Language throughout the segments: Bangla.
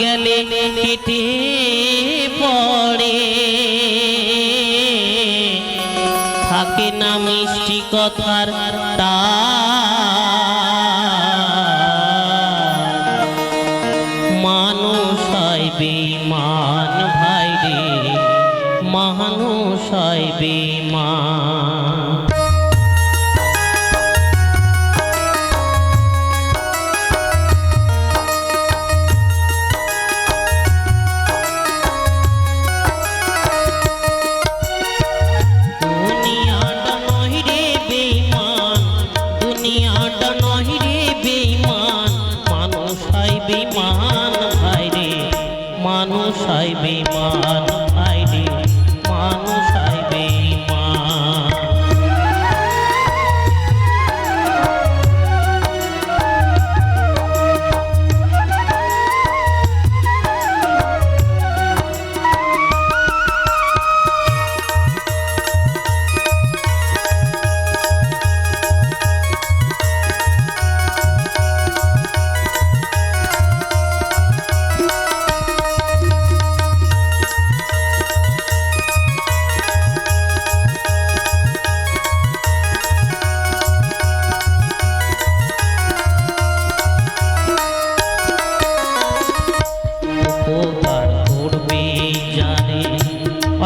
গেলে কেটে পড়ে থাকে না মিষ্টি কথার। মানুষ হয় বেমান ভাই রে, মানুষ হয় বেমান मान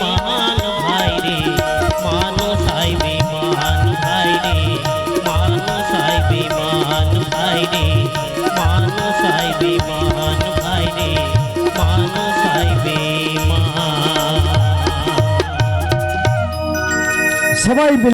বেমান ভাই রে মানুষ হয় বেমান ভাই রে মানুষ হয় বেমান ভাই রে মানুষ হয় বেমান ভাই রে মানুষ হয় বেমান সবাই